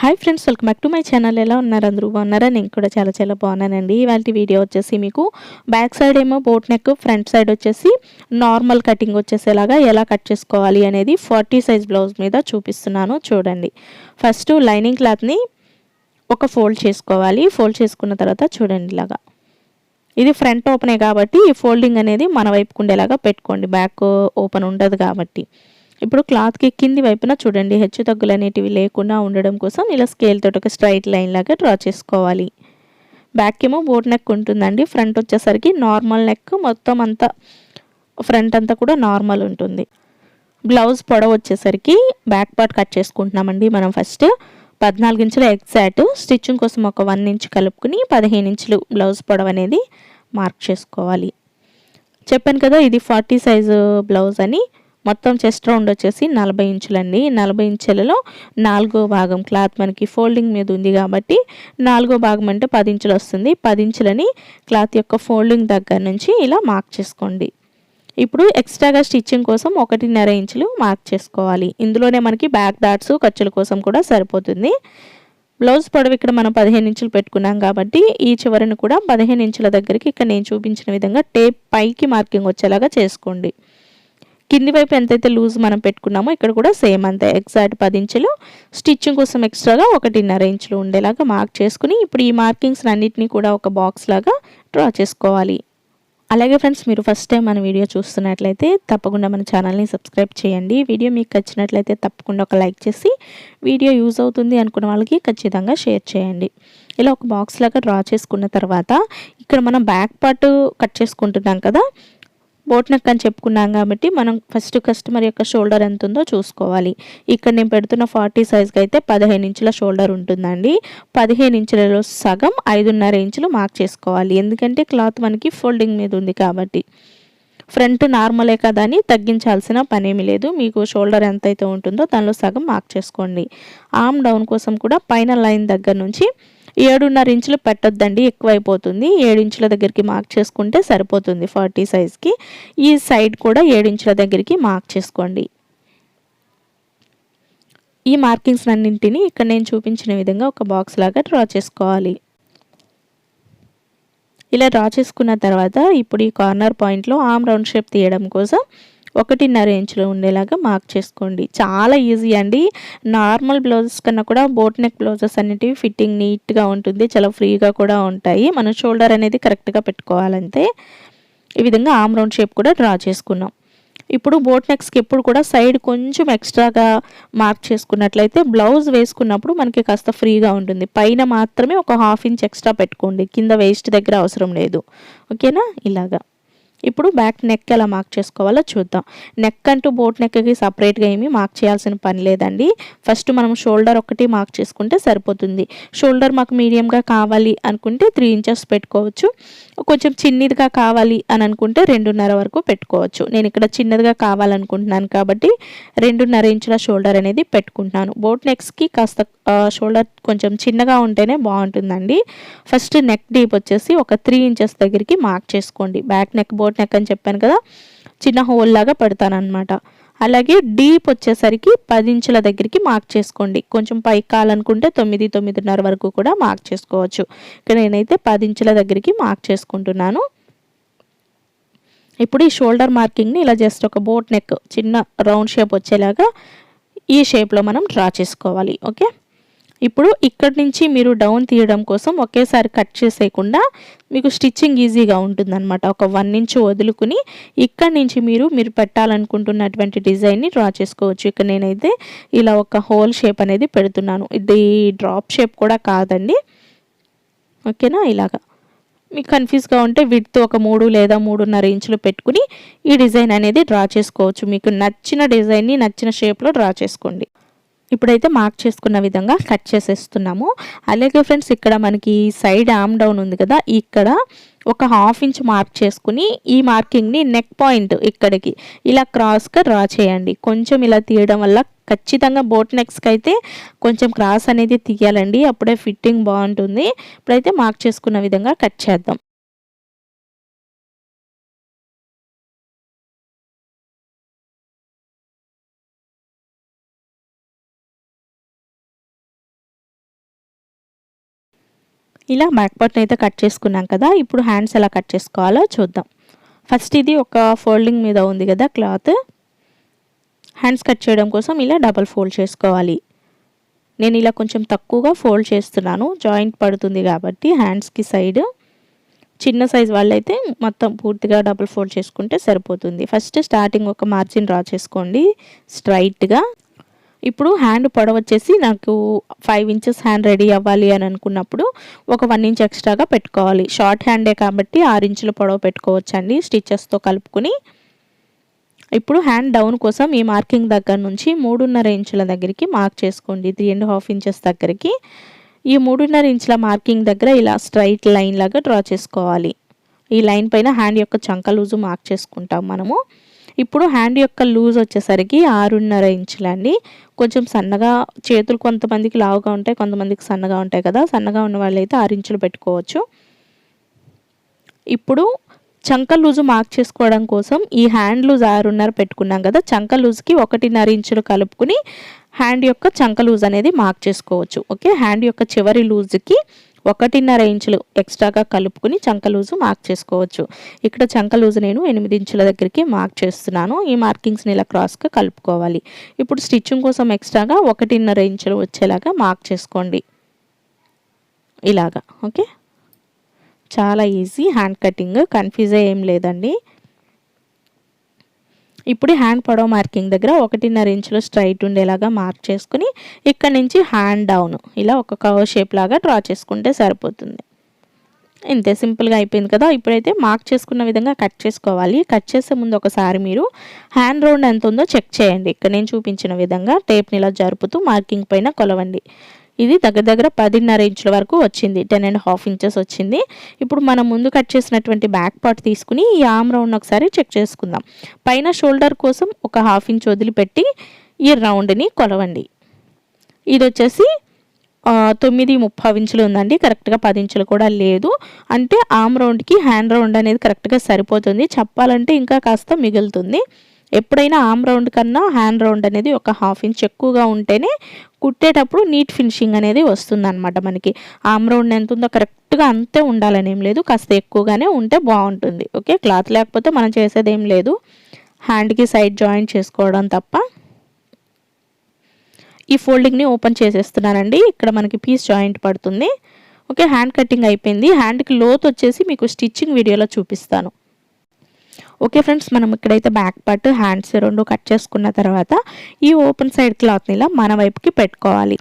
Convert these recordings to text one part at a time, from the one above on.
Hi friends welcome back to my channel. ఎలా ఉన్నారు అందరూ? బాగున్నారా? నేను కూడా చాలా చాలా బాగున్నానండి. ఇవాళ వీడియో వచ్చేసి మీకు బ్యాక్ సైడ్ ఏమో బోట్ నెక్ ఫ్రంట్ సైడ్ వచ్చేసి నార్మల్ కటింగ్ వచ్చేసేలాగా ఎలా కట్ చేసుకోవాలి అనేది ఫార్టీ సైజ్ బ్లౌజ్ మీద చూపిస్తున్నాను. చూడండి. ఫస్ట్ లైనింగ్ క్లాత్ని ఒక ఫోల్డ్ చేసుకోవాలి. ఫోల్డ్ చేసుకున్న తర్వాత చూడండి ఇలాగా. ఇది ఫ్రంట్ ఓపెనే కాబట్టి ఈ ఫోల్డింగ్ అనేది మన వైపుకు ఉండేలాగా పెట్టుకోండి. బ్యాక్ ఓపెన్ ఉండదు కాబట్టి. ఇప్పుడు క్లాత్కి కింది వైపున చూడండి. హెచ్చు తగ్గులు అనేటివి లేకుండా ఉండడం కోసం ఇలా స్కేల్ తోటి ఒక స్ట్రైట్ లైన్ లాగా డ్రా చేసుకోవాలి. బ్యాక్ ఏమో బోట్ నెక్ ఉంటుందండి. ఫ్రంట్ వచ్చేసరికి నార్మల్ నెక్ మొత్తం అంతా ఫ్రంట్ అంతా కూడా నార్మల్ ఉంటుంది. బ్లౌజ్ పొడవు వచ్చేసరికి బ్యాక్ పార్ట్ కట్ చేసుకుంటున్నామండి మనం ఫస్ట్ పద్నాలుగు ఇంచుల ఎగ్జాక్ట్ స్టిచ్చింగ్ కోసం ఒక వన్ ఇంచ్ కలుపుకుని పదిహేను ఇంచులు బ్లౌజ్ పొడవు అనేది మార్క్ చేసుకోవాలి. చెప్పాను కదా ఇది ఫార్టీ సైజు బ్లౌజ్ అని. మొత్తం చెస్ట్ రౌండ్ వచ్చేసి నలభై ఇంచులండి. నలభై ఇంచులలో నాలుగో భాగం క్లాత్ మనకి ఫోల్డింగ్ మీద ఉంది కాబట్టి నాలుగో భాగం అంటే పది ఇంచులు వస్తుంది. పది ఇంచులని క్లాత్ యొక్క ఫోల్డింగ్ దగ్గర నుంచి ఇలా మార్క్ చేసుకోండి. ఇప్పుడు ఎక్స్ట్రాగా స్టిచ్చింగ్ కోసం ఒకటిన్నర ఇంచులు మార్క్ చేసుకోవాలి. ఇందులోనే మనకి బ్యాక్ డాట్స్ ఖర్చుల కోసం కూడా సరిపోతుంది. బ్లౌజ్ పొడవు ఇక్కడ మనం పదిహేను ఇంచులు పెట్టుకున్నాం కాబట్టి ఈ చివరిని కూడా పదిహేను ఇంచుల దగ్గరికి ఇక్కడ నేను చూపించిన విధంగా టేప్ పైకి మార్కింగ్ వచ్చేలాగా చేసుకోండి. కింది వైపు ఎంతైతే లూజ్ మనం పెట్టుకున్నామో ఇక్కడ కూడా సేమ్ అంతే ఎగ్జాక్ట్ పది ఇంచులు. స్టిచ్చింగ్ కోసం ఎక్స్ట్రాగా ఒకటిన్నర ఇంచులు ఉండేలాగా మార్క్ చేసుకుని ఇప్పుడు ఈ మార్కింగ్స్ అన్నిటినీ కూడా ఒక బాక్స్ లాగా డ్రా చేసుకోవాలి. అలాగే ఫ్రెండ్స్ మీరు ఫస్ట్ టైం మన వీడియో చూస్తున్నట్లయితే తప్పకుండా మన ఛానల్ని సబ్స్క్రైబ్ చేయండి. వీడియో మీకు నచ్చినట్లయితే తప్పకుండా ఒక లైక్ చేసి వీడియో యూజ్ అవుతుంది అనుకున్న వాళ్ళకి ఖచ్చితంగా షేర్ చేయండి. ఇలా ఒక బాక్స్ లాగా డ్రా చేసుకున్న తర్వాత ఇక్కడ మనం బ్యాక్ పార్ట్ కట్ చేసుకుంటున్నాం కదా బోట్ నెక్ అని చెప్పుకున్నాం కాబట్టి మనం ఫస్ట్ కస్టమర్ యొక్క షోల్డర్ ఎంత ఉందో చూసుకోవాలి. ఇక్కడ నేను పెడుతున్న ఫార్టీ సైజ్కి అయితే పదిహేను ఇంచుల షోల్డర్ ఉంటుందండి. పదిహేను ఇంచులలో సగం ఐదున్నర ఇంచులు మార్క్ చేసుకోవాలి. ఎందుకంటే క్లాత్ మనకి ఫోల్డింగ్ మీద ఉంది కాబట్టి. ఫ్రంట్ నార్మలే కదా అని తగ్గించాల్సిన పనేమి లేదు. మీకు షోల్డర్ ఎంత అయితే ఉంటుందో దానిలో సగం మార్క్ చేసుకోండి. ఆమ్ డౌన్ కోసం కూడా పైన లైన్ దగ్గర నుంచి ఏడున్నర ఇంచులు పెట్టొద్దండి ఎక్కువైపోతుంది. ఏడించుల దగ్గరికి మార్క్ చేసుకుంటే సరిపోతుంది ఫార్టీ సైజ్కి ఈ సైడ్ కూడా ఏడించుల దగ్గరికి మార్క్ చేసుకోండి. ఈ మార్కింగ్స్ అన్నింటినీ ఇక్కడ నేను చూపించిన విధంగా ఒక బాక్స్ లాగా డ్రా చేసుకోవాలి. ఇలా డ్రా చేసుకున్న తర్వాత ఇప్పుడు ఈ కార్నర్ పాయింట్లో ఆమ్ రౌండ్ షేప్ తీయడం కోసం ఒకటిన్నర ఇంచులో ఉండేలాగా మార్క్ చేసుకోండి. చాలా ఈజీ అండి. నార్మల్ బ్లౌజెస్ కన్నా కూడా బోట్ నెక్ బ్లౌజెస్ అనేటివి ఫిట్టింగ్ నీట్గా ఉంటుంది. చాలా ఫ్రీగా కూడా ఉంటాయి. మనం షోల్డర్ అనేది కరెక్ట్గా పెట్టుకోవాలంటే ఈ విధంగా ఆమ్ రౌండ్ షేప్ కూడా డ్రా చేసుకున్నాం. ఇప్పుడు బోట్ నెక్స్కి ఎప్పుడు కూడా సైడ్ కొంచెం ఎక్స్ట్రాగా మార్క్ చేసుకున్నట్లయితే బ్లౌజ్ వేసుకున్నప్పుడు మనకి కాస్త ఫ్రీగా ఉంటుంది. పైన మాత్రమే ఒక హాఫ్ ఇంచ్ ఎక్స్ట్రా పెట్టుకోండి. కింద వేస్ట్ దగ్గర అవసరం లేదు. ఓకేనా? ఇలాగా. ఇప్పుడు బ్యాక్ నెక్ ఎలా మార్క్ చేసుకోవాలో చూద్దాం. నెక్ అంటూ బోట్ నెక్కి సపరేట్గా ఏమీ మార్క్ చేయాల్సిన పని లేదండి. ఫస్ట్ మనం షోల్డర్ ఒకటి మార్క్ చేసుకుంటే సరిపోతుంది. షోల్డర్ మాకు మీడియంగా కావాలి అనుకుంటే త్రీ ఇంచెస్ పెట్టుకోవచ్చు. కొంచెం చిన్నదిగా కావాలి అని అనుకుంటే రెండున్నర వరకు పెట్టుకోవచ్చు. నేను ఇక్కడ చిన్నదిగా కావాలనుకుంటున్నాను కాబట్టి రెండున్నర ఇంచుల షోల్డర్ అనేది పెట్టుకుంటున్నాను. బోట్ నెక్స్కి కాస్త షోల్డర్ కొంచెం చిన్నగా ఉంటేనే బాగుంటుందండి. ఫస్ట్ నెక్ డీప్ వచ్చేసి ఒక త్రీ ఇంచెస్ దగ్గరికి మార్క్ చేసుకోండి. Back neck boat boat neck అని చెప్పాను కదా చిన్న హోల్ లాగా పెడతానమాట అలాగే డీప్ వచ్చేసరికి పది ఇంచుల దగ్గరికి మార్క్ చేసుకోండి. కొంచెం పైకి కావాలనుకుంటే తొమ్మిది తొమ్మిదిన్నర వరకు కూడా మార్క్ చేసుకోవచ్చు. ఇక్కడ నేనైతే పది ఇంచుల దగ్గరికి మార్క్ చేసుకుంటున్నాను. ఇప్పుడు ఈ షోల్డర్ మార్కింగ్ని ఇలా జస్ట్ ఒక బోట్ నెక్ చిన్న రౌండ్ షేప్ వచ్చేలాగా ఈ షేప్లో మనం డ్రా చేసుకోవాలి. ఓకే ఇప్పుడు ఇక్కడి నుంచి మీరు డౌన్ తీయడం కోసం ఒకేసారి కట్ చేసేయకుండా మీకు స్టిచ్చింగ్ ఈజీగా ఉంటుందన్నమాట. ఒక వన్ ఇంచ్ వదులుకుని ఇక్కడి నుంచి మీరు మీరు పెట్టాలనుకుంటున్నటువంటి డిజైన్ని డ్రా చేసుకోవచ్చు. ఇక్కడ నేనైతే ఇలా ఒక హోల్ షేప్ అనేది పెడుతున్నాను. ఇది డ్రాప్ షేప్ కూడా కాదండి. ఓకేనా? ఇలాగా. మీకు కన్ఫ్యూజ్గా ఉంటే విడ్త్ ఒక మూడు లేదా మూడున్నర ఇంచులు పెట్టుకుని ఈ డిజైన్ అనేది డ్రా చేసుకోవచ్చు. మీకు నచ్చిన డిజైన్ని నచ్చిన షేప్లో డ్రా చేసుకోండి. ఇప్పుడైతే మార్క్ చేసుకున్న విధంగా కట్ చేసేస్తున్నాము. అలాగే ఫ్రెండ్స్ ఇక్కడ మనకి సైడ్ ఆమ్ డౌన్ ఉంది కదా ఇక్కడ ఒక హాఫ్ ఇంచ్ మార్క్ చేసుకుని ఈ మార్కింగ్ని నెక్ పాయింట్ ఇక్కడికి ఇలా క్రాస్గా డ్రా చేయండి. కొంచెం ఇలా తీయడం వల్ల ఖచ్చితంగా బోట్ నెక్స్కి అయితే కొంచెం క్రాస్ అనేది తీయాలండి. అప్పుడే ఫిట్టింగ్ బాగుంటుంది. ఇప్పుడైతే మార్క్ చేసుకున్న విధంగా కట్ చేద్దాం. ఇలా బ్యాక్ పార్ట్ని అయితే కట్ చేసుకున్నాం కదా ఇప్పుడు హ్యాండ్స్ ఎలా కట్ చేసుకోవాలో చూద్దాం. ఫస్ట్ ఇది ఒక ఫోల్డింగ్ మీద ఉంది కదా క్లాత్ హ్యాండ్స్ కట్ చేయడం కోసం ఇలా డబల్ ఫోల్డ్ చేసుకోవాలి. నేను ఇలా కొంచెం తక్కువగా ఫోల్డ్ చేస్తున్నాను జాయింట్ పడుతుంది కాబట్టి హ్యాండ్స్కి సైడ్ చిన్న సైజ్ వాళ్ళైతే మొత్తం పూర్తిగా డబుల్ ఫోల్డ్ చేసుకుంటే సరిపోతుంది. ఫస్ట్ స్టార్టింగ్ ఒక మార్జిన్ డ్రా చేసుకోండి స్ట్రైట్గా ఇప్పుడు హ్యాండ్ పొడవ వచ్చేసి నాకు ఫైవ్ ఇంచెస్ హ్యాండ్ రెడీ అవ్వాలి అని అనుకున్నప్పుడు ఒక వన్ ఇంచ్ ఎక్స్ట్రాగా పెట్టుకోవాలి. షార్ట్ హ్యాండే కాబట్టి ఆరు ఇంచుల పొడవ పెట్టుకోవచ్చండి స్టిచెస్తో కలుపుకుని. ఇప్పుడు హ్యాండ్ డౌన్ కోసం ఈ మార్కింగ్ దగ్గర నుంచి మూడున్నర ఇంచుల దగ్గరికి మార్క్ చేసుకోండి. త్రీ అండ్ హాఫ్ ఇంచెస్ దగ్గరికి. ఈ మూడున్నర ఇంచుల మార్కింగ్ దగ్గర ఇలా స్ట్రైట్ లైన్ లాగా డ్రా చేసుకోవాలి. ఈ లైన్ పైన హ్యాండ్ యొక్క చంక లూజు మార్క్ చేసుకుంటాం మనము. ఇప్పుడు హ్యాండ్ యొక్క లూజ్ వచ్చేసరికి ఆరున్నర ఇంచులండి. కొంచెం సన్నగా చేతులు కొంతమందికి లావుగా ఉంటాయి కొంతమందికి సన్నగా ఉంటాయి కదా. సన్నగా ఉన్న వాళ్ళైతే ఆరు ఇంచులు పెట్టుకోవచ్చు. ఇప్పుడు చంక లూజు మార్క్ చేసుకోవడం కోసం ఈ హ్యాండ్ లూజ్ ఆరున్నర పెట్టుకున్నాం కదా. చంక లూజ్కి ఒకటిన్నర ఇంచులు కలుపుకుని హ్యాండ్ యొక్క చంక లూజ్ అనేది మార్క్ చేసుకోవచ్చు. ఓకే? హ్యాండ్ యొక్క చివరి లూజ్కి ఒకటిన్నర ఇంచులు ఎక్స్ట్రాగా కలుపుకుని చంక లూజు మార్క్ చేసుకోవచ్చు. ఇక్కడ చంక లూజు నేను ఎనిమిది ఇంచుల దగ్గరికి మార్క్ చేస్తున్నాను. ఈ మార్కింగ్స్ని ఇలా క్రాస్గా కలుపుకోవాలి. ఇప్పుడు స్టిచ్చింగ్ కోసం ఎక్స్ట్రాగా ఒకటిన్నర ఇంచులు వచ్చేలాగా మార్క్ చేసుకోండి. ఇలాగా ఓకే? చాలా ఈజీ. హ్యాండ్ కటింగ్ కన్ఫ్యూజ్ ఏం లేదండి. ఇప్పుడు హ్యాండ్ పొడవ మార్కింగ్ దగ్గర ఒకటిన్నర ఇంచులు స్ట్రైట్ ఉండేలాగా మార్క్ చేసుకుని ఇక్కడ నుంచి హ్యాండ్ డౌన్ ఇలా ఒక కవర్ షేప్ లాగా డ్రా చేసుకుంటే సరిపోతుంది. ఇంతే సింపుల్గా అయిపోయింది కదా. ఇప్పుడైతే మార్క్ చేసుకున్న విధంగా కట్ చేసుకోవాలి. కట్ చేసే ముందు ఒకసారి మీరు హ్యాండ్ రౌండ్ ఎంత ఉందో చెక్ చేయండి. ఇక్కడ నేను చూపించిన విధంగా టేప్ని ఇలా జరుపుతూ మార్కింగ్ పైన కొలవండి. ఇది దగ్గర దగ్గర పదిన్నర ఇంచుల వరకు వచ్చింది. టెన్ అండ్ హాఫ్ ఇంచెస్ వచ్చింది. ఇప్పుడు మనం ముందు కట్ చేసినటువంటి బ్యాక్ పార్ట్ తీసుకుని ఈ ఆమ్ రౌండ్ ఒకసారి చెక్ చేసుకుందాం. పైన షోల్డర్ కోసం ఒక హాఫ్ ఇంచ్ వదిలిపెట్టి ఈ రౌండ్ని కొలవండి. ఇది వచ్చేసి తొమ్మిది ముప్పై ఇంచులు ఉందండి. కరెక్ట్గా పది ఇంచులు కూడా లేదు. అంటే ఆమ్ రౌండ్కి హ్యాండ్ రౌండ్ అనేది కరెక్ట్గా సరిపోతుంది. చెప్పాలంటే ఇంకా కాస్త మిగులుతుంది. ఎప్పుడైనా ఆమ్ రౌండ్ కన్నా హ్యాండ్ రౌండ్ అనేది ఒక హాఫ్ ఇంచ్ ఎక్కువగా ఉంటేనే కుట్టేటప్పుడు నీట్ ఫినిషింగ్ అనేది వస్తుందన్నమాట మనకి. ఆమ్రౌండ్ ఎంత ఉందో కరెక్ట్గా అంతే ఉండాలని ఏం లేదు. కాస్త ఎక్కువగానే ఉంటే బాగుంటుంది. ఓకే? క్లాత్ లేకపోతే మనం చేసేది ఏం లేదు. హ్యాండ్కి సైడ్ జాయింట్ చేసుకోవడం తప్ప. ఈ ఫోల్డింగ్ని ఓపెన్ చేసేస్తున్నానండి. ఇక్కడ మనకి పీస్ జాయింట్ పడుతుంది. ఓకే? హ్యాండ్ కటింగ్ అయిపోయింది. హ్యాండ్కి లోత్ వచ్చేసి మీకు స్టిచ్చింగ్ వీడియోలో చూపిస్తాను. ఓకే ఫ్రెండ్స్ మనం ఇక్కడైతే బ్యాక్ పార్ట్ హ్యాండ్స్ రెండు కట్ చేసుకున్న తర్వాత ఈ ఓపెన్ సైడ్ క్లాత్ని ఇలా మన వైపుకి పెట్టుకోవాలి.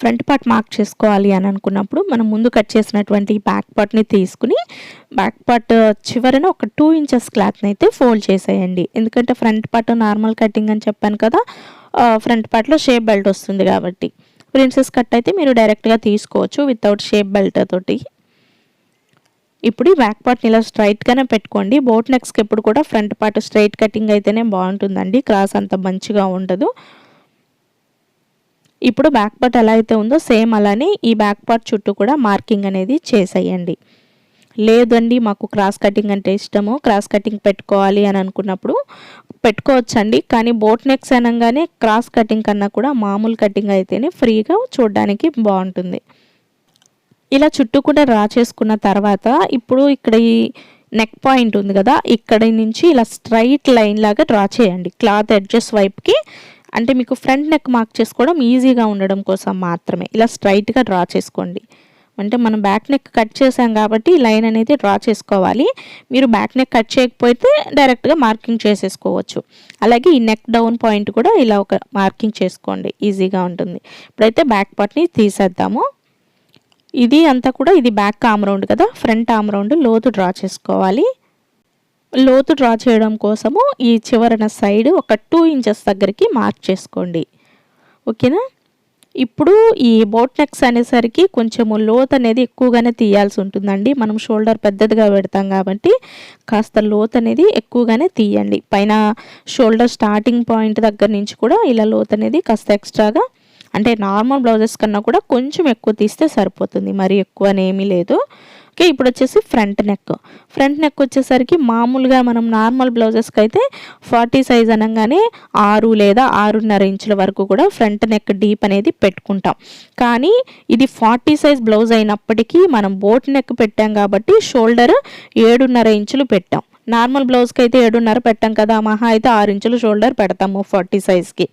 ఫ్రంట్ పార్ట్ మార్క్ చేసుకోవాలి అని అనుకున్నప్పుడు మనం ముందు కట్ చేసినటువంటి బ్యాక్ పార్ట్ని తీసుకుని బ్యాక్ పార్ట్ uh, చివరన ఒక టూ ఇంచెస్ క్లాత్ని అయితే ఫోల్డ్ చేసేయండి. ఎందుకంటే ఫ్రంట్ పార్ట్ నార్మల్ కటింగ్ అని చెప్పాను కదా ఫ్రంట్ పార్ట్లో షేప్ బెల్ట్ వస్తుంది కాబట్టి. ప్రిన్సెస్ కట్ అయితే మీరు డైరెక్ట్గా తీసుకోవచ్చు వితౌట్ షేప్ బెల్ట్ తోటి. ఇప్పుడు ఈ బ్యాక్ పార్ట్ని ఇలా స్ట్రైట్గానే పెట్టుకోండి. బోట్ నెక్స్కి ఎప్పుడు కూడా ఫ్రంట్ పార్ట్ స్ట్రైట్ కటింగ్ అయితేనే బాగుంటుందండి. క్రాస్ అంత మంచిగా ఉండదు. ఇప్పుడు బ్యాక్ పార్ట్ ఎలా అయితే ఉందో సేమ్ అలానే ఈ బ్యాక్ పార్ట్ చుట్టూ కూడా మార్కింగ్ అనేది చేసేయండి. లేదండి మాకు క్రాస్ కటింగ్ అంటే ఇష్టము. క్రాస్ కటింగ్ పెట్టుకోవాలి అని అనుకున్నప్పుడు పెట్టుకోవచ్చండి. కానీ బోట్ నెక్స్ అనగానే క్రాస్ కటింగ్ కన్నా కూడా మామూలు కటింగ్ అయితేనే ఫ్రీగా చూడడానికి బాగుంటుంది. ఇలా చుట్టూ కూడా డ్రా చేసుకున్న తర్వాత ఇప్పుడు ఇక్కడ ఈ నెక్ పాయింట్ ఉంది కదా ఇక్కడ నుంచి ఇలా స్ట్రైట్ లైన్ లాగా డ్రా చేయండి. క్లాత్ అడ్జస్ట్ వైపుకి. అంటే మీకు ఫ్రంట్ నెక్ మార్క్ చేసుకోవడం ఈజీగా ఉండడం కోసం మాత్రమే. ఇలా స్ట్రైట్గా డ్రా చేసుకోండి. అంటే మనం బ్యాక్ నెక్ కట్ చేసాం కాబట్టి లైన్ అనేది డ్రా చేసుకోవాలి. మీరు బ్యాక్ నెక్ కట్ చేయకపోతే డైరెక్ట్గా మార్కింగ్ చేసేసుకోవచ్చు. అలాగే ఈ నెక్ డౌన్ పాయింట్ కూడా ఇలా ఒక మార్కింగ్ చేసుకోండి. ఈజీగా ఉంటుంది. ఇప్పుడైతే బ్యాక్ పార్ట్ని తీసేద్దాము. ఇది అంతా కూడా ఇది బ్యాక్ ఆమ్ రౌండ్ కదా. ఫ్రంట్ ఆమ్ రౌండ్ లోతు డ్రా చేసుకోవాలి. లోతు డ్రా చేయడం కోసము ఈ చివరన సైడ్ ఒక టూ ఇంచెస్ దగ్గరికి మార్క్ చేసుకోండి. ఓకేనా ఇప్పుడు ఈ బోట్ నెక్స్ అనేసరికి కొంచెము లోత్ అనేది ఎక్కువగానే తీయాల్సి ఉంటుందండి. మనం షోల్డర్ పెద్దదిగా పెడతాం కాబట్టి కాస్త లోత్ అనేది ఎక్కువగానే తీయండి. పైన షోల్డర్ స్టార్టింగ్ పాయింట్ దగ్గర నుంచి కూడా ఇలా లోత్ అనేది కాస్త ఎక్స్ట్రాగా అంటే నార్మల్ బ్లౌజెస్ కన్నా కూడా కొంచెం ఎక్కువ తీస్తే సరిపోతుంది. మరి ఎక్కువ అనేమీ లేదు. ఓకే ఇప్పుడు వచ్చేసి ఫ్రంట్ నెక్. ఫ్రంట్ నెక్ వచ్చేసరికి మామూలుగా మనం నార్మల్ బ్లౌజెస్కి అయితే ఫార్టీ సైజ్ అనగానే ఆరు లేదా ఆరున్నర ఇంచుల వరకు కూడా ఫ్రంట్ నెక్ డీప్ అనేది పెట్టుకుంటాం. కానీ ఇది ఫార్టీ సైజ్ బ్లౌజ్ అయినప్పటికీ మనం బోట్ నెక్ పెట్టాం కాబట్టి షోల్డర్ ఏడున్నర ఇంచులు పెట్టాం. నార్మల్ బ్లౌజ్కి అయితే ఏడున్నర పెట్టాం కదా మహా అయితే ఆరు ఇంచులు షోల్డర్ పెడతాము ఫార్టీ సైజ్కి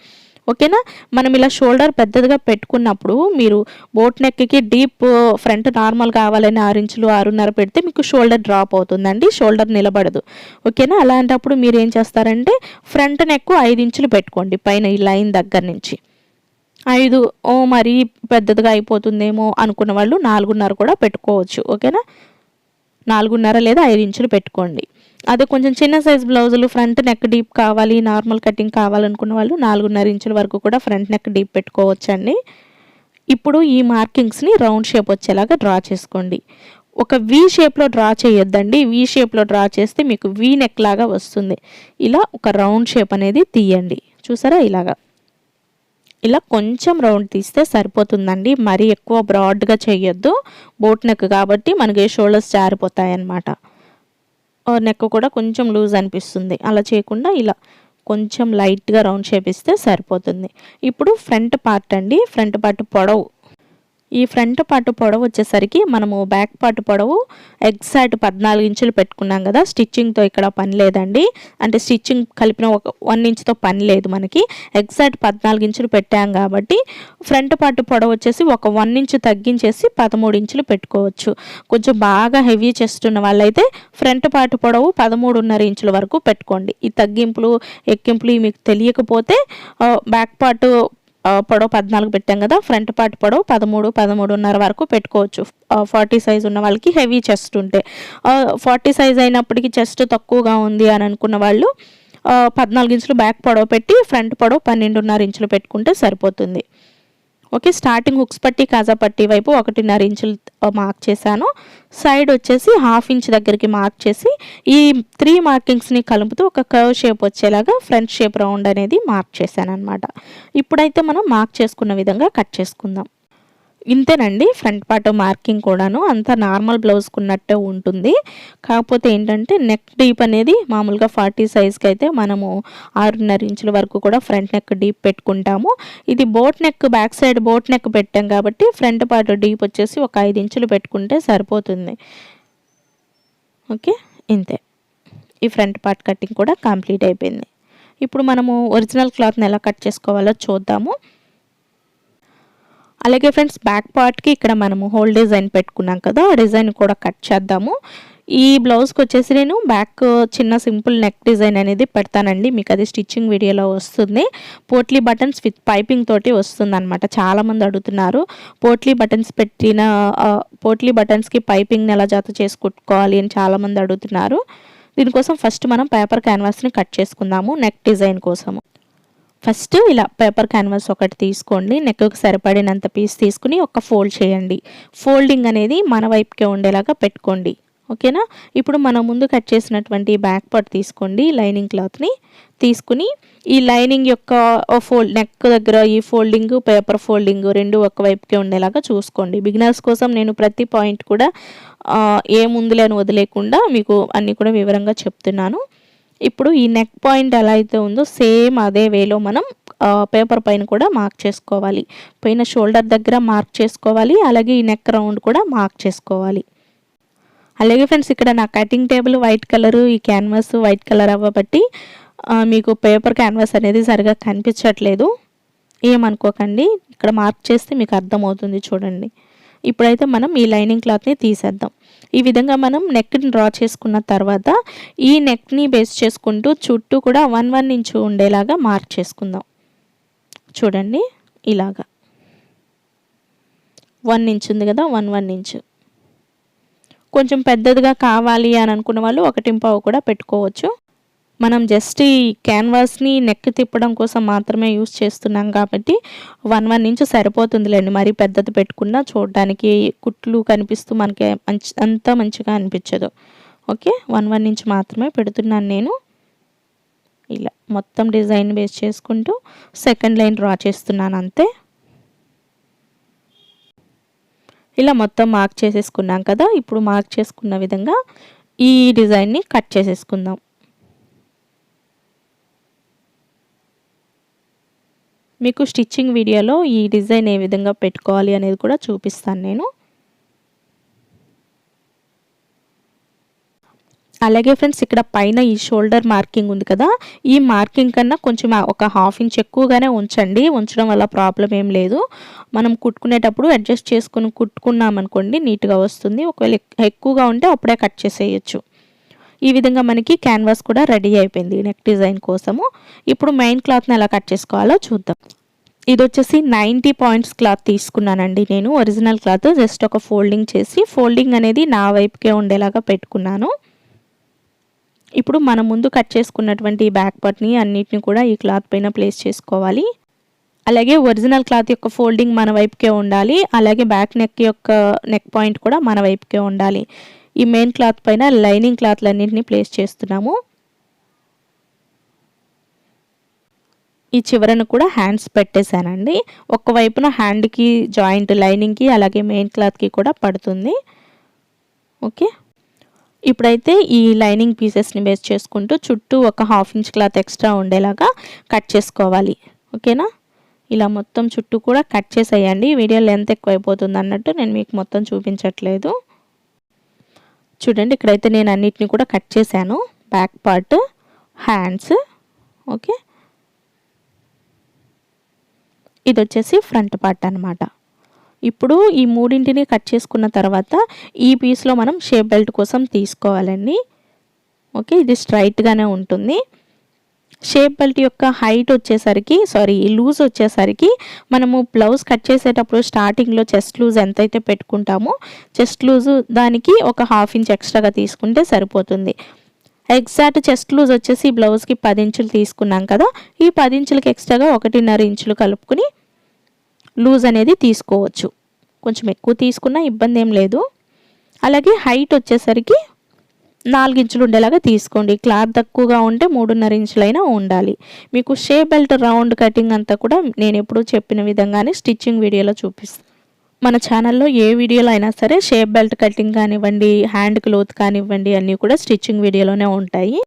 ఓకేనా? మనం ఇలా షోల్డర్ పెద్దదిగా పెట్టుకున్నప్పుడు మీరు బోట్ నెక్కి డీప్ ఫ్రంట్ నార్మల్ కావాలని ఆరు ఇంచులు ఆరున్నర పెడితే మీకు షోల్డర్ డ్రాప్ అవుతుందండి షోల్డర్ నిలబడదు. ఓకేనా? అలాంటప్పుడు మీరు ఏం చేస్తారంటే ఫ్రంట్ నెక్ ఐదు ఇంచులు పెట్టుకోండి పైన ఈ లైన్ దగ్గర నుంచి. ఐదు ఓ మరీ పెద్దదిగా అయిపోతుందేమో అనుకున్న వాళ్ళు నాలుగున్నర కూడా పెట్టుకోవచ్చు ఓకేనా? నాలుగున్నర లేదా ఐదు ఇంచులు పెట్టుకోండి. అదే కొంచెం చిన్న సైజ్ బ్లౌజులు ఫ్రంట్ నెక్ డీప్ కావాలి నార్మల్ కటింగ్ కావాలనుకున్న వాళ్ళు నాలుగున్నర ఇంచుల వరకు కూడా ఫ్రంట్ నెక్ డీప్ పెట్టుకోవచ్చండి. ఇప్పుడు ఈ మార్కింగ్స్ని రౌండ్ షేప్ వచ్చేలాగా డ్రా చేసుకోండి. ఒక వి షేప్లో డ్రా చేయొద్దండి. వి షేప్లో డ్రా చేస్తే మీకు వి నెక్ లాగా వస్తుంది. ఇలా ఒక రౌండ్ షేప్ అనేది తీయండి. చూసారా ఇలాగా? ఇలా కొంచెం రౌండ్ తీస్తే సరిపోతుందండి. మరీ ఎక్కువ బ్రాడ్గా చేయొద్దు. బోట్ నెక్ కాబట్టి మనకి షోల్డర్స్ జారిపోతాయి అన్నమాట నెక్ కూడా కొంచెం లూజ్ అనిపిస్తుంది. అలా చేయకుండా ఇలా కొంచెం లైట్గా రౌండ్ షేప్ ఇస్తే సరిపోతుంది. ఇప్పుడు ఫ్రంట్ పార్ట్ అండి. ఫ్రంట్ పార్ట్ పొడవు ఈ ఫ్రంట్ పార్ట్ పొడవు వచ్చేసరికి మనము బ్యాక్ పార్ట్ పొడవు ఎగ్జాక్ట్ పద్నాలుగు ఇంచులు పెట్టుకున్నాం కదా. స్టిచ్చింగ్తో ఇక్కడ పని లేదండి. అంటే స్టిచ్చింగ్ కలిపిన ఒక వన్ ఇంచ్తో పని లేదు మనకి. ఎగ్జాక్ట్ పద్నాలుగు ఇంచులు పెట్టాం కాబట్టి ఫ్రంట్ పార్ట్ పొడవు వచ్చేసి ఒక వన్ ఇంచ్ తగ్గించేసి పదమూడు ఇంచులు పెట్టుకోవచ్చు. కొంచెం బాగా హెవీ చేస్తున్న వాళ్ళైతే ఫ్రంట్ పార్ట్ పొడవు పదమూడున్నర ఇంచుల వరకు పెట్టుకోండి. ఈ తగ్గింపులు ఎక్కింపులు మీకు తెలియకపోతే బ్యాక్ పార్ట్ పొడవు పద్నాలుగు పెట్టాం కదా ఫ్రంట్ పార్ట్ పొడవు పదమూడు పదమూడున్నర వరకు పెట్టుకోవచ్చు. ఫార్టీ సైజ్ ఉన్న వాళ్ళకి హెవీ చెస్ట్ ఉంటే. ఫార్టీ సైజ్ అయినప్పటికీ చెస్ట్ తక్కువగా ఉంది అని అనుకున్న వాళ్ళు పద్నాలుగు ఇంచులు బ్యాక్ పొడవు పెట్టి ఫ్రంట్ పొడవు పన్నెండున్నర ఇంచులు పెట్టుకుంటే సరిపోతుంది. ఓకే స్టార్టింగ్ హుక్స్ పట్టి కాజా పట్టి వైపు ఒకటిన్నర ఇంచులు మార్క్ చేశాను. సైడ్ వచ్చేసి హాఫ్ ఇంచ్ దగ్గరికి మార్క్ చేసి ఈ త్రీ మార్కింగ్స్ని కలుపుతూ ఒక కర్వ్ షేప్ వచ్చేలాగా ఫ్రంట్ షేప్ రౌండ్ అనేది మార్క్ చేశాను అనమాట ఇప్పుడైతే మనం మార్క్ చేసుకున్న విధంగా కట్ చేసుకుందాం. ఇంతేనండి ఫ్రంట్ పార్ట్ మార్కింగ్ కూడాను అంత నార్మల్ బ్లౌజ్కి ఉన్నట్టే ఉంటుంది. కాకపోతే ఏంటంటే నెక్ డీప్ అనేది మామూలుగా ఫార్టీ సైజ్కి అయితే మనము ఆరున్నర ఇంచుల వరకు కూడా ఫ్రంట్ నెక్ డీప్ పెట్టుకుంటాము. ఇది boat neck back side boat neck పెట్టాం కాబట్టి ఫ్రంట్ పార్ట్ డీప్ వచ్చేసి ఒక ఐదు ఇంచులు పెట్టుకుంటే సరిపోతుంది. ఓకే ఇంతే. ఈ ఫ్రంట్ పార్ట్ కటింగ్ కూడా కంప్లీట్ అయిపోయింది. ఇప్పుడు మనము ఒరిజినల్ క్లాత్ని ఎలా కట్ చేసుకోవాలో చూద్దాము. అలాగే ఫ్రెండ్స్ బ్యాక్ పార్ట్కి ఇక్కడ మనము హోల్ డిజైన్ పెట్టుకున్నాం కదా ఆ డిజైన్ కూడా కట్ చేద్దాము. ఈ బ్లౌజ్కి వచ్చేసి నేను బ్యాక్ చిన్న సింపుల్ నెక్ డిజైన్ అనేది పెడతానండి. మీకు అది స్టిచ్చింగ్ వీడియోలో వస్తుంది. పోట్లీ బటన్స్ విత్ పైపింగ్ తోటి వస్తుంది అనమాట చాలామంది అడుగుతున్నారు పోట్లీ బటన్స్ పెట్టిన పోట్లీ బటన్స్కి పైపింగ్ని ఎలా జాత చేసుకుంటుకోవాలి అని చాలామంది అడుగుతున్నారు. దీనికోసం ఫస్ట్ మనం పేపర్ క్యాన్వాస్ని కట్ చేసుకుందాము నెక్ డిజైన్ కోసము. ఫస్ట్ ఇలా పేపర్ క్యాన్వాస్ ఒకటి తీసుకోండి. నెక్కి సరిపడినంత పీస్ తీసుకుని ఒక ఫోల్డ్ చేయండి. ఫోల్డింగ్ అనేది మన వైపుకే ఉండేలాగా పెట్టుకోండి. ఓకేనా ఇప్పుడు మనం ముందు కట్ చేసినటువంటి బ్యాక్ పార్ట్ తీసుకోండి. లైనింగ్ క్లాత్ని తీసుకుని ఈ లైనింగ్ యొక్క ఫోల్డ్ నెక్ దగ్గర ఈ ఫోల్డింగ్ పేపర్ ఫోల్డింగ్ రెండు ఒక వైపుకే ఉండేలాగా చూసుకోండి. బిగినర్స్ కోసం నేను ప్రతి పాయింట్ కూడా ఏ ముందులేని వదిలేకుండా మీకు అన్నీ కూడా వివరంగా చెప్తున్నాను. ఇప్పుడు ఈ నెక్ పాయింట్ ఎలా అయితే ఉందో సేమ్ అదే వేలో మనం పేపర్ పైన కూడా మార్క్ చేసుకోవాలి. పైన షోల్డర్ దగ్గర మార్క్ చేసుకోవాలి అలాగే ఈ నెక్ రౌండ్ కూడా మార్క్ చేసుకోవాలి. అలాగే ఫ్రెండ్స్ ఇక్కడ నా కటింగ్ టేబుల్ వైట్ కలరు ఈ క్యాన్వాస్ వైట్ కలర్ అవ్వబట్టి మీకు పేపర్ క్యాన్వాస్ అనేది సరిగా కనిపించట్లేదు. ఏమనుకోకండి ఇక్కడ మార్క్ చేస్తే మీకు అర్థమవుతుంది చూడండి. ఇప్పుడైతే మనం ఈ లైనింగ్ క్లాత్ని తీసేద్దాం. ఈ విధంగా మనం నెక్ని డ్రా చేసుకున్న తర్వాత ఈ నెక్ని బేస్ చేసుకుంటూ చుట్టూ కూడా వన్ వన్ ఇంచు ఉండేలాగా మార్క్ చేసుకుందాం. చూడండి ఇలాగా. వన్ ఇంచ్ ఉంది కదా వన్ వన్ ఇంచ్ కొంచెం పెద్దదిగా కావాలి అని అనుకున్న వాళ్ళు ఒకటింపావు కూడా పెట్టుకోవచ్చు. మనం జస్ట్ ఈ క్యాన్వాస్ని నెక్ తిప్పడం కోసం మాత్రమే యూస్ చేస్తున్నాం కాబట్టి వన్ వన్ ఇంచ్ సరిపోతుందిలేండి. మరీ పెద్దది పెట్టుకున్నా చూడడానికి కుట్లు కనిపిస్తూ మనకి మంచి అంత మంచిగా అనిపించదు. ఓకే? వన్ వన్ ఇంచ్ మాత్రమే పెడుతున్నాను నేను. ఇలా మొత్తం డిజైన్ బేస్ చేసుకుంటూ సెకండ్ లైన్ డ్రా చేస్తున్నాను అంతే. ఇలా మొత్తం మార్క్ చేసేసుకున్నాం కదా. ఇప్పుడు మార్క్ చేసుకున్న విధంగా ఈ డిజైన్ని కట్ చేసేసుకుందాం. మీకు స్టిచ్చింగ్ వీడియోలో ఈ డిజైన్ ఏ విధంగా పెట్టుకోవాలి అనేది కూడా చూపిస్తాను నేను. అలాగే ఫ్రెండ్స్ ఇక్కడ పైన ఈ షోల్డర్ మార్కింగ్ ఉంది కదా. ఈ మార్కింగ్ కన్నా కొంచెం ఒక హాఫ్ ఇంచ్ ఎక్కువగానే ఉంచండి. ఉంచడం వల్ల ప్రాబ్లం ఏం లేదు. మనం కుట్టుకునేటప్పుడు అడ్జస్ట్ చేసుకుని కుట్టుకున్నాం అనుకోండి నీట్గా వస్తుంది. ఒకవేళ ఎక్కువగా ఉంటే అప్పుడే కట్ చేసేయచ్చు. ఈ విధంగా మనకి క్యాన్వాస్ కూడా రెడీ అయిపోయింది నెక్ డిజైన్ కోసము. ఇప్పుడు మెయిన్ క్లాత్ని ఎలా కట్ చేసుకోవాలో చూద్దాం. ఇది వచ్చేసి నైంటీ పాయింట్స్ క్లాత్ తీసుకున్నానండి నేను. ఒరిజినల్ క్లాత్ జస్ట్ ఒక ఫోల్డింగ్ చేసి ఫోల్డింగ్ అనేది నా వైపుకే ఉండేలాగా పెట్టుకున్నాను. ఇప్పుడు మనం ముందు కట్ చేసుకున్నటువంటి బ్యాక్ పార్ట్ని అన్నిటిని కూడా ఈ క్లాత్ పైన ప్లేస్ చేసుకోవాలి. అలాగే ఒరిజినల్ క్లాత్ యొక్క ఫోల్డింగ్ మన వైపుకే ఉండాలి. అలాగే బ్యాక్ నెక్ యొక్క నెక్ పాయింట్ కూడా మన వైపుకే ఉండాలి. ఈ మెయిన్ క్లాత్ పైన లైనింగ్ క్లాత్లన్నింటినీ ప్లేస్ చేస్తున్నాము. ఈ చివరను కూడా హ్యాండ్స్ పెట్టేశానండి. వైపున హ్యాండ్కి జాయింట్ లైనింగ్కి అలాగే మెయిన్ క్లాత్కి కూడా పడుతుంది. ఓకే ఇప్పుడైతే ఈ లైనింగ్ పీసెస్ని బేస్ చేసుకుంటూ చుట్టూ ఒక హాఫ్ ఇంచ్ క్లాత్ ఎక్స్ట్రా ఉండేలాగా కట్ చేసుకోవాలి. ఓకేనా ఇలా మొత్తం చుట్టూ కూడా కట్ చేసేయండి. వీడియో లెంత్ ఎక్కువైపోతుంది అన్నట్టు నేను మీకు మొత్తం చూపించట్లేదు. చూడండి ఇక్కడైతే నేను అన్నిటిని కూడా కట్ చేశాను. Back part hands okay. ఇది వచ్చేసి ఫ్రంట్ పార్ట్ అనమాట ఇప్పుడు ఈ మూడింటిని కట్ చేసుకున్న తర్వాత ఈ పీస్లో మనం షేప్ బెల్ట్ కోసం తీసుకోవాలండి. ఓకే ఇది స్ట్రైట్గానే ఉంటుంది. షేప్ బెల్ట్ యొక్క హైట్ వచ్చేసరికి సారీ లూజ్ వచ్చేసరికి మనము బ్లౌజ్ కట్ చేసేటప్పుడు స్టార్టింగ్లో చెస్ట్ లూజ్ ఎంతైతే పెట్టుకుంటామో చెస్ట్ లూజు దానికి ఒక హాఫ్ ఇంచ్ ఎక్స్ట్రాగా తీసుకుంటే సరిపోతుంది. ఎగ్జాక్ట్ చెస్ట్ లూజ్ వచ్చేసి బ్లౌజ్కి పది ఇంచులు తీసుకున్నాం కదా ఈ పది ఇంచులకి ఎక్స్ట్రాగా ఒకటిన్నర ఇంచులు కలుపుకుని లూజ్ అనేది తీసుకోవచ్చు. కొంచెం ఎక్కువ తీసుకున్నా ఇబ్బంది ఏం లేదు. అలాగే హైట్ వచ్చేసరికి నాలుగు ఇంచులు ఉండేలాగా తీసుకోండి. క్లాత్ తక్కువగా ఉంటే మూడున్నర ఇంచులైనా ఉండాలి. మీకు షే బెల్ట్ రౌండ్ కటింగ్ అంతా కూడా నేను ఎప్పుడు చెప్పిన విధంగానే స్టిచ్చింగ్ వీడియోలో చూపిస్తాను మన ఛానల్లో ఏ వీడియోలో అయినా సరే షేప్ బెల్ట్ కటింగ్ కానివ్వండి హ్యాండ్ క్లోత్ కానివ్వండి అన్నీ కూడా స్టిచ్చింగ్ వీడియోలోనే ఉంటాయి.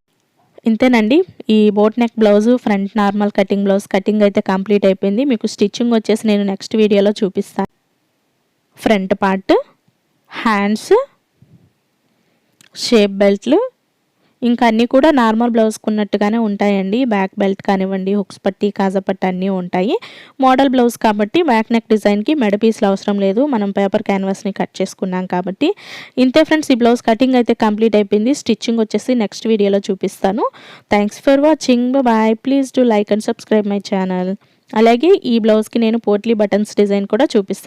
ఇంతేనండి. ఈ boat neck blouse front normal cutting blouse cutting అయితే కంప్లీట్ అయిపోయింది. మీకు స్టిచ్చింగ్ వచ్చేసి నేను నెక్స్ట్ వీడియోలో చూపిస్తాను ఫ్రంట్ పార్ట్ హ్యాండ్స్ షేప్ బెల్ట్లు. ఇంకా అన్నీ కూడా నార్మల్ బ్లౌజ్కి ఉన్నట్టుగానే ఉంటాయండి. బ్యాక్ బెల్ట్ కానివ్వండి హుక్స్ పట్టి కాజపట్టి అన్నీ ఉంటాయి. మోడల్ బ్లౌజ్ కాబట్టి బ్యాక్ నెక్ డిజైన్కి మెడ పీస్లు అవసరం లేదు. మనం పేపర్ క్యాన్వాస్ని కట్ చేసుకున్నాం కాబట్టి. ఇంతే ఫ్రెండ్స్ ఈ బ్లౌజ్ కటింగ్ అయితే కంప్లీట్ అయిపోయింది. స్టిచ్చింగ్ వచ్చేసి నెక్స్ట్ వీడియోలో చూపిస్తాను. Thanks for watching. Bye. Please do like and subscribe my channel. అలాగే ఈ బ్లౌజ్కి నేను పోట్లీ బటన్స్ డిజైన్ కూడా చూపిస్తాను